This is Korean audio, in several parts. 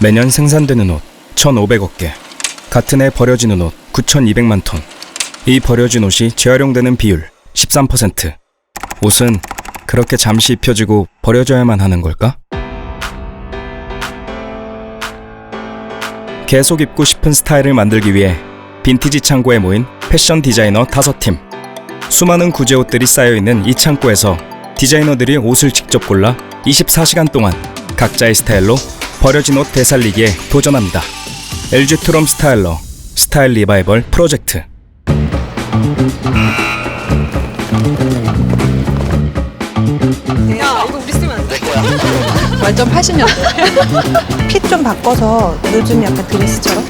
매년 생산되는 옷 1,500억 개. 같은 해 버려지는 옷 9,200만 톤. 이 버려진 옷이 재활용되는 비율 13%. 옷은 그렇게 잠시 입혀지고 버려져야만 하는 걸까? 계속 입고 싶은 스타일을 만들기 위해 빈티지 창고에 모인 패션 디자이너 다섯 팀. 수많은 구제 옷들이 쌓여 있는 이 창고에서 디자이너들이 옷을 직접 골라 24시간 동안 각자의 스타일로 버려진 옷 되살리기에 도전합니다. LG 트롬 스타일러 스타일 리바이벌 프로젝트. 야 이거 우리 쓰면 안 돼? 완전 80년대. 핏 좀 바꿔서 요즘 약간 드레스처럼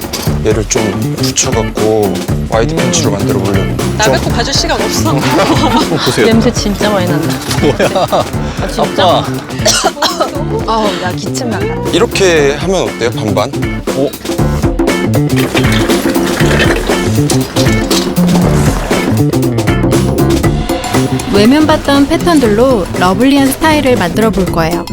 얘를 좀 붙여갖고 와이드 팬츠로 만들어 보려고 나 뱉고 가줄 시간 없어 보세요 냄새 진짜 많이 난다. 뭐야? 아, 진짜? 아우 나 기침 난다 이렇게 하면 어때요 반반? 외면 봤던 패턴들로 러블리한 스타일을 만들어 볼 거예요.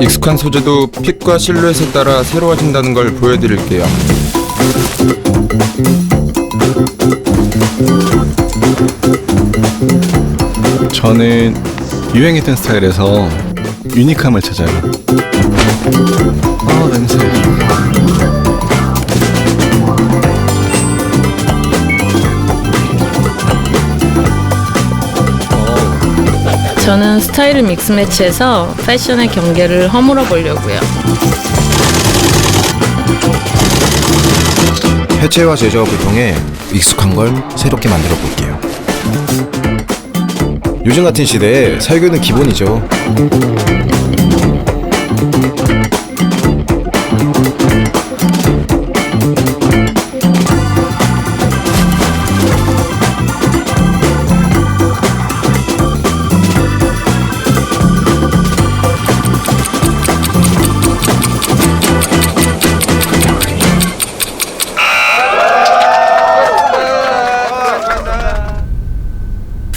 익숙한 소재도 핏과 실루엣에 따라 새로워진다는 걸 보여드릴게요. 저는 유행했던 스타일에서 유니크함을 찾아요. 아 냄새. 저는 스타일을 믹스 매치해서 패션의 경계를 허물어 보려고요. 해체와 제조업을 통해 익숙한 걸 새롭게 만들어 볼게요. 요즘 같은 시대에 설교는 기본이죠.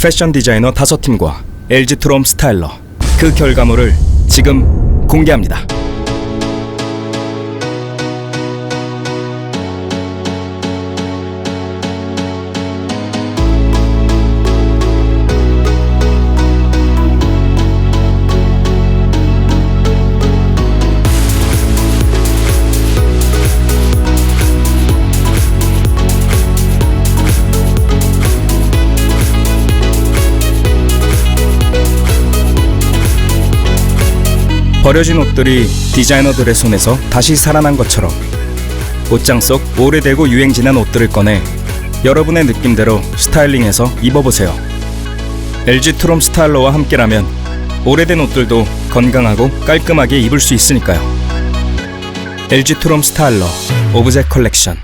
패션 디자이너 다섯 팀과 LG 트롬 스타일러 그 결과물을 지금 공개합니다. 버려진 옷들이 디자이너들의 손에서 다시 살아난 것처럼 옷장 속 오래되고 유행 지난 옷들을 꺼내 여러분의 느낌대로 스타일링해서 입어보세요. LG 트롬 스타일러와 함께라면 오래된 옷들도 건강하고 깔끔하게 입을 수 있으니까요. LG 트롬 스타일러 오브제 컬렉션